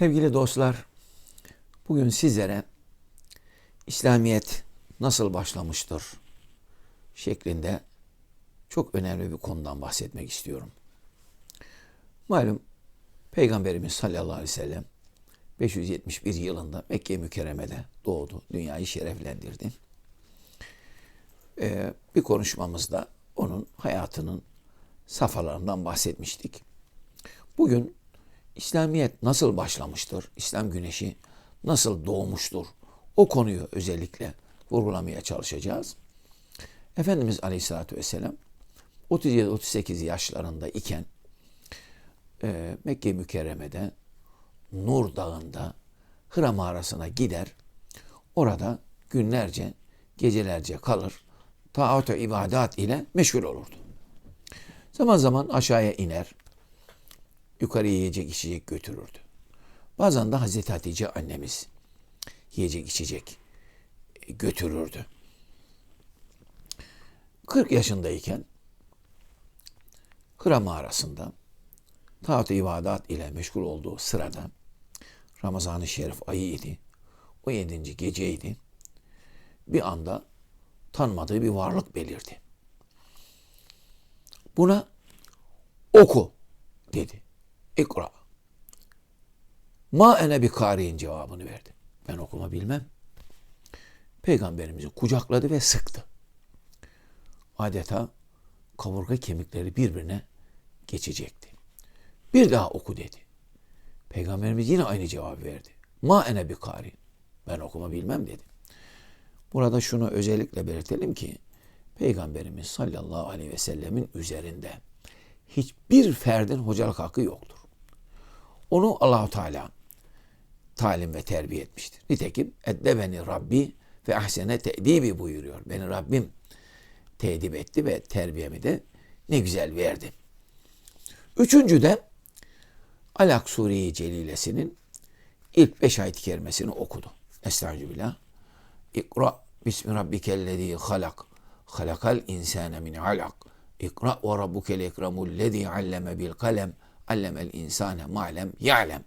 Sevgili dostlar, bugün sizlere İslamiyet nasıl başlamıştır şeklinde çok önemli bir konudan bahsetmek istiyorum. Malum Peygamberimiz sallallahu aleyhi ve sellem 571 yılında Mekke mükerremede doğdu. Dünyayı şereflendirdi. Ee, bir konuşmamızda onun hayatının safhalarından bahsetmiştik. Bugün İslamiyet nasıl başlamıştır? İslam güneşi nasıl doğmuştur? O konuyu özellikle vurgulamaya çalışacağız. Efendimiz Aleyhisselatü Vesselam 37-38 yaşlarında iken e, Mekke mükerremede Nur Dağı'nda Hıra mağarasına gider. Orada günlerce, gecelerce kalır. Taat ve ibadat ile meşgul olurdu. Zaman zaman aşağıya iner. Yukarıya yiyecek içecek götürürdü. Bazen de Hazreti Hatice annemiz yiyecek içecek götürürdü. 40 yaşındayken Hıra mağarasında taat ibadat ile meşgul olduğu sırada Ramazan-ı Şerif ayı idi. O yedinci geceydi. Bir anda tanımadığı bir varlık belirdi. Buna oku dedi. İkra. Ma ene bir kariyin cevabını verdi. Ben okuma bilmem. Peygamberimizi kucakladı ve sıktı. Adeta kaburga kemikleri birbirine geçecekti. Bir daha oku dedi. Peygamberimiz yine aynı cevabı verdi. Ma ene bir kari. Ben okuma bilmem dedi. Burada şunu özellikle belirtelim ki Peygamberimiz sallallahu aleyhi ve sellemin üzerinde hiçbir ferdin hocalık hakkı yoktur. Onu Allahu Teala talim ve terbiye etmiştir. Nitekim beni Rabbi ve ahsene te'dibi buyuruyor. Beni Rabbim tedip etti ve terbiyemi de ne güzel verdi. Üçüncü de Alak Sure-i Celilesinin ilk beş ayet-i kerimesini okudu. Estağfirullah. İkra bismi rabbikellezi halak. Halakal insane min alak. İkra ve rabbukel ekramul alleme bil kalem. Allemel insane ma'lem ya'lem.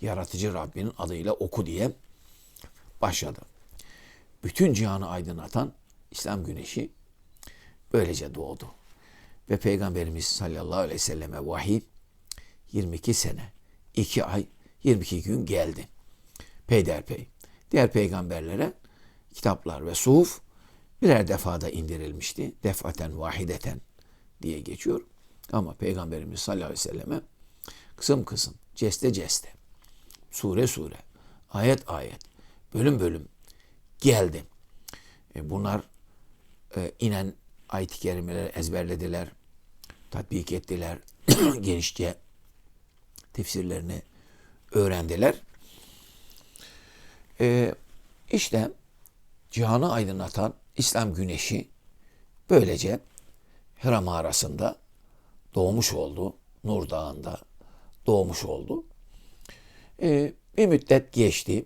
Yaratıcı Rabbinin adıyla oku diye başladı. Bütün cihanı aydınlatan İslam güneşi böylece doğdu. Ve Peygamberimiz sallallahu aleyhi ve selleme vahiy 22 sene, 2 ay, 22 gün geldi. Peyderpey. Diğer peygamberlere kitaplar ve suhuf birer defada indirilmişti. Defaten vahideten diye geçiyor. Ama Peygamberimiz sallallahu aleyhi ve selleme kısım kısım, ceste ceste, sure sure, ayet ayet, bölüm bölüm geldi. E bunlar e, inen ayet-i kerimeleri ezberlediler, tatbik ettiler, genişçe tefsirlerini öğrendiler. E, işte cihanı aydınlatan İslam güneşi böylece Hira mağarasında doğmuş oldu. Nur Dağı'nda doğmuş oldu. Ee, bir müddet geçti.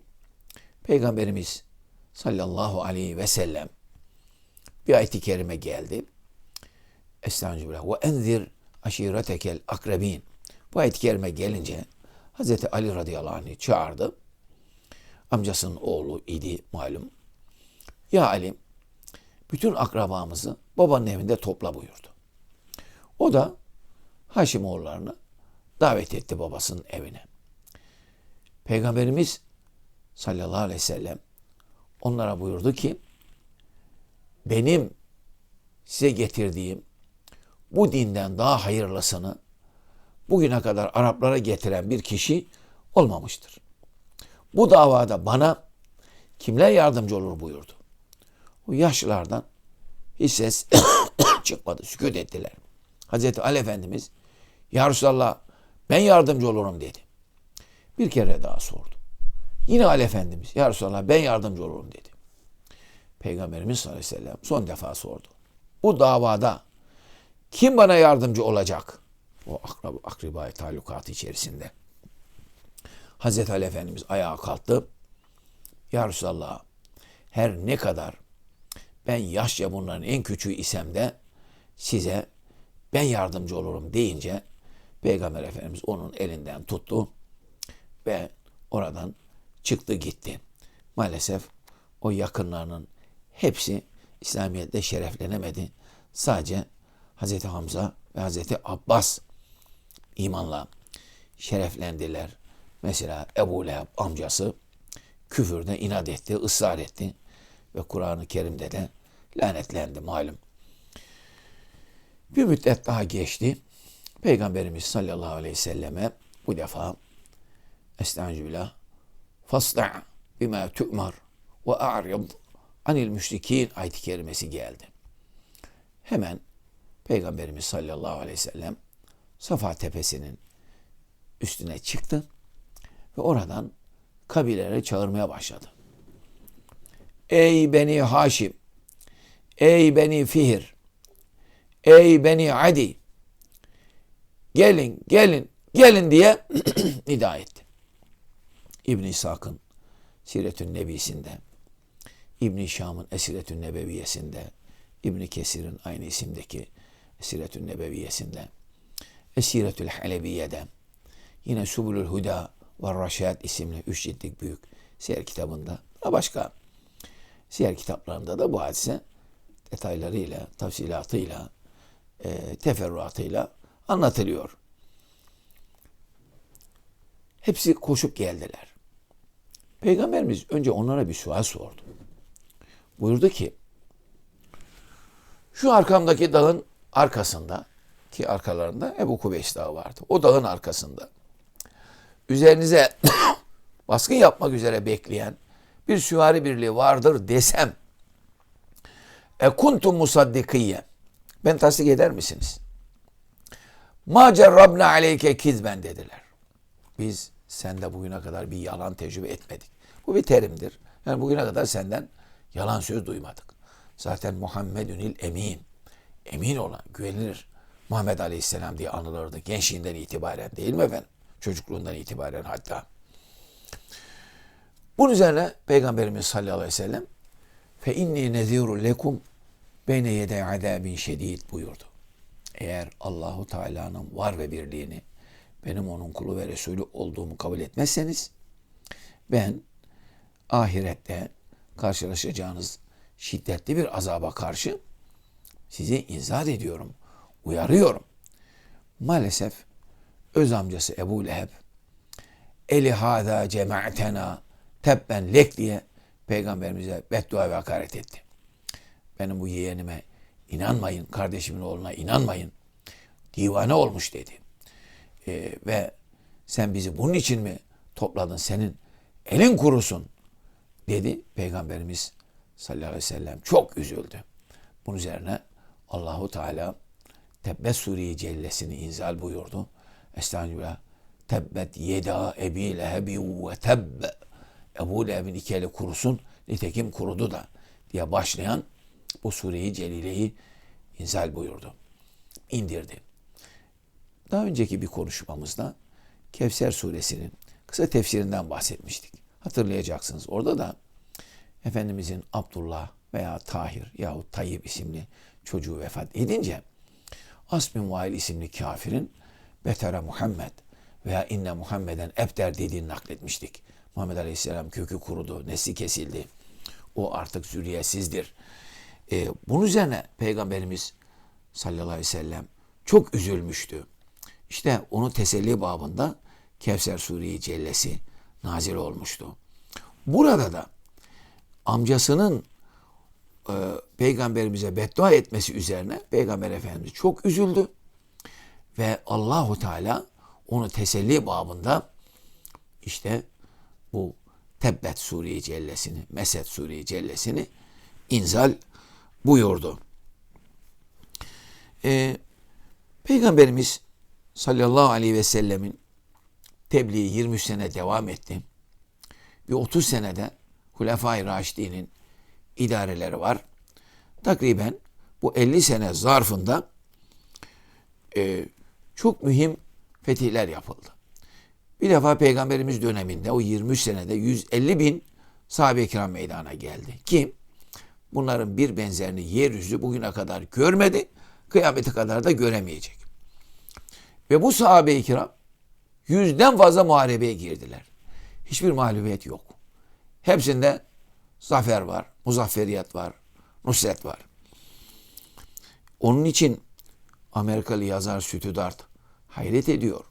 Peygamberimiz sallallahu aleyhi ve sellem bir ayet-i kerime geldi. Estağfirullah. Ve enzir aşiretekel akrabin. Bu ayet-i kerime gelince Hazreti Ali radıyallahu anh'ı çağırdı. Amcasının oğlu idi malum. Ya Ali bütün akrabamızı babanın evinde topla buyurdu. O da Haşimoğullarını davet etti babasının evine. Peygamberimiz sallallahu aleyhi ve sellem onlara buyurdu ki benim size getirdiğim bu dinden daha hayırlısını bugüne kadar Araplara getiren bir kişi olmamıştır. Bu davada bana kimler yardımcı olur buyurdu. O yaşlılardan hiç ses çıkmadı, sükut ettiler. Hazreti Ali Efendimiz ya Resulallah ben yardımcı olurum dedi. Bir kere daha sordu. Yine Ali Efendimiz Ya Resulallah ben yardımcı olurum dedi. Peygamberimiz sallallahu aleyhi ve sellem son defa sordu. Bu davada kim bana yardımcı olacak? O akrab akribai talukatı içerisinde. Hazreti Ali Efendimiz ayağa kalktı. Ya Resulallah her ne kadar ben yaşça bunların en küçüğü isem de size ben yardımcı olurum deyince Peygamber Efendimiz onun elinden tuttu ve oradan çıktı gitti. Maalesef o yakınlarının hepsi İslamiyet'te şereflenemedi. Sadece Hazreti Hamza ve Hazreti Abbas imanla şereflendiler. Mesela Ebu Leheb amcası küfürde inat etti, ısrar etti ve Kur'an-ı Kerim'de de lanetlendi malum. Bir müddet daha geçti. Peygamberimiz sallallahu aleyhi ve selleme bu defa Estağfirullah fasda' bima tu'mar ve a'rid anil müşrikin ayet-i kerimesi geldi. Hemen Peygamberimiz sallallahu aleyhi ve sellem Safa tepesinin üstüne çıktı ve oradan kabilelere çağırmaya başladı. Ey beni Haşim, ey beni Fihir, ey beni Adi, gelin, gelin, gelin diye nida etti. İbn İshak'ın Siretün Nebisi'nde, İbn Şam'ın Esiretün Nebeviyesinde, İbn Kesir'in aynı isimdeki Esiretün Nebeviyesinde, Esiretül Halebiye'de, yine Subulül Huda ve Raşad isimli üç ciltlik büyük siyer kitabında ve başka siyer kitaplarında da bu hadise detaylarıyla, tafsilatıyla, e, teferruatıyla anlatılıyor. Hepsi koşup geldiler. Peygamberimiz önce onlara bir sual sordu. Buyurdu ki, şu arkamdaki dağın arkasında ki arkalarında Ebu Kubeys Dağı vardı. O dağın arkasında üzerinize baskın yapmak üzere bekleyen bir süvari birliği vardır desem e kuntum musaddikiye ben tasdik eder misiniz? Ma cerrabna aleyke kizben dediler. Biz sende bugüne kadar bir yalan tecrübe etmedik. Bu bir terimdir. Yani bugüne kadar senden yalan söz duymadık. Zaten Muhammedünil emin. Emin olan, güvenilir. Muhammed Aleyhisselam diye anılırdı gençliğinden itibaren değil mi efendim? Çocukluğundan itibaren hatta. Bunun üzerine Peygamberimiz sallallahu aleyhi ve sellem fe inni nezirun lekum beyne yede azabin şedid buyurdu. Eğer Allahu Teala'nın var ve birliğini benim onun kulu ve Resulü olduğumu kabul etmezseniz ben ahirette karşılaşacağınız şiddetli bir azaba karşı sizi inzar ediyorum, uyarıyorum. Maalesef öz amcası Ebu Leheb eli hâzâ cema'tena tebben lek diye peygamberimize beddua ve hakaret etti. Benim bu yeğenime inanmayın, kardeşimin oğluna inanmayın. Divane olmuş dedi. Ee, ve sen bizi bunun için mi topladın? Senin elin kurusun dedi. Peygamberimiz sallallahu aleyhi ve sellem çok üzüldü. Bunun üzerine Allahu Teala Tebbet Suriye Cellesini inzal buyurdu. Estağfirullah. Tebbet yeda ebi lehebi ve tebbe. Ebu Leheb'in iki eli kurusun. Nitekim kurudu da diye başlayan bu sureyi celileyi inzal buyurdu. İndirdi. Daha önceki bir konuşmamızda Kevser suresinin kısa tefsirinden bahsetmiştik. Hatırlayacaksınız. Orada da Efendimizin Abdullah veya Tahir yahut Tayyip isimli çocuğu vefat edince Asbin Vail isimli kafirin Betere Muhammed veya inne Muhammeden ebter dediğini nakletmiştik. Muhammed Aleyhisselam kökü kurudu, nesli kesildi. O artık zürriyetsizdir. Ee, bunun üzerine Peygamberimiz sallallahu aleyhi ve sellem çok üzülmüştü. İşte onu teselli babında Kevser Suriye Cellesi nazil olmuştu. Burada da amcasının e, peygamberimize beddua etmesi üzerine peygamber efendimiz çok üzüldü ve Allahu Teala onu teselli babında işte bu Tebbet Suriye Cellesini, Mesed Suriye Cellesini inzal buyurdu. Ee, Peygamberimiz sallallahu aleyhi ve sellemin tebliği 23 sene devam etti. Bir 30 senede Hulefai Raşidi'nin idareleri var. Takriben bu 50 sene zarfında e, çok mühim fetihler yapıldı. Bir defa Peygamberimiz döneminde o 23 senede 150 bin sahabe-i kiram meydana geldi. Ki bunların bir benzerini yeryüzü bugüne kadar görmedi, kıyamete kadar da göremeyecek. Ve bu sahabe-i kiram yüzden fazla muharebeye girdiler. hiçbir mağlubiyet yok. Hepsinde zafer var, muzafferiyet var, nusret var. Onun için Amerikalı yazar Stüdart hayret ediyor.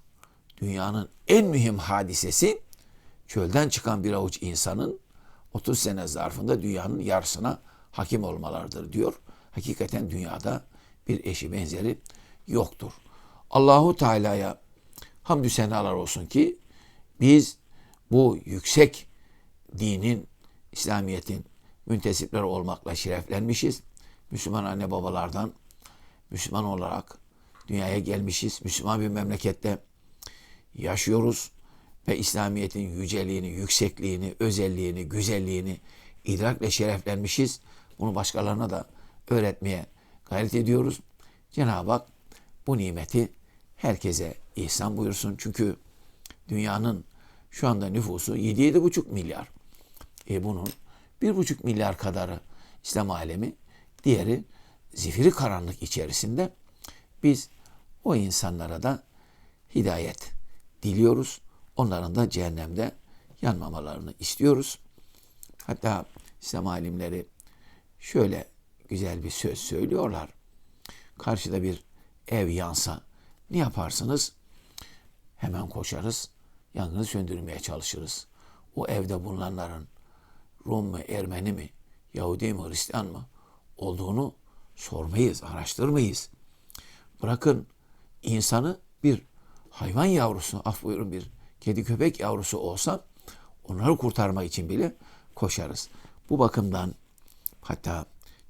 Dünyanın en mühim hadisesi çölden çıkan bir avuç insanın 30 sene zarfında dünyanın yarısına hakim olmalarıdır diyor. Hakikaten dünyada bir eşi benzeri yoktur. Allahu Teala'ya hamdü senalar olsun ki biz bu yüksek dinin, İslamiyet'in müntesipleri olmakla şereflenmişiz. Müslüman anne babalardan Müslüman olarak dünyaya gelmişiz. Müslüman bir memlekette yaşıyoruz ve İslamiyet'in yüceliğini, yüksekliğini, özelliğini, güzelliğini idrakle şereflenmişiz. Bunu başkalarına da öğretmeye gayret ediyoruz. Cenab-ı Hak bu nimeti herkese ihsan buyursun. Çünkü dünyanın şu anda nüfusu 7-7,5 milyar. E bunun 1,5 milyar kadarı İslam alemi, diğeri zifiri karanlık içerisinde. Biz o insanlara da hidayet diliyoruz. Onların da cehennemde yanmamalarını istiyoruz. Hatta İslam alimleri şöyle güzel bir söz söylüyorlar. Karşıda bir ev yansa ne yaparsınız? Hemen koşarız, yangını söndürmeye çalışırız. O evde bulunanların Rum mu, Ermeni mi, Yahudi mi, Hristiyan mı olduğunu sormayız, araştırmayız. Bırakın insanı bir hayvan yavrusu, af buyurun bir kedi köpek yavrusu olsa onları kurtarmak için bile koşarız. Bu bakımdan hatta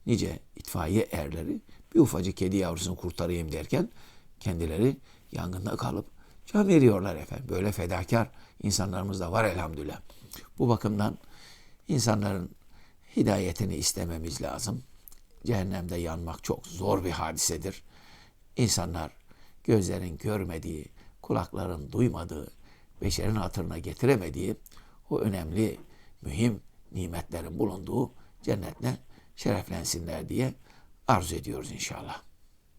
nice itfaiye erleri bir ufacık kedi yavrusunu kurtarayım derken kendileri yangında kalıp can veriyorlar efendim. Böyle fedakar insanlarımız da var elhamdülillah. Bu bakımdan insanların hidayetini istememiz lazım. Cehennemde yanmak çok zor bir hadisedir. İnsanlar gözlerin görmediği, kulakların duymadığı, beşerin hatırına getiremediği o önemli, mühim nimetlerin bulunduğu cennetle şereflensinler diye arzu ediyoruz inşallah.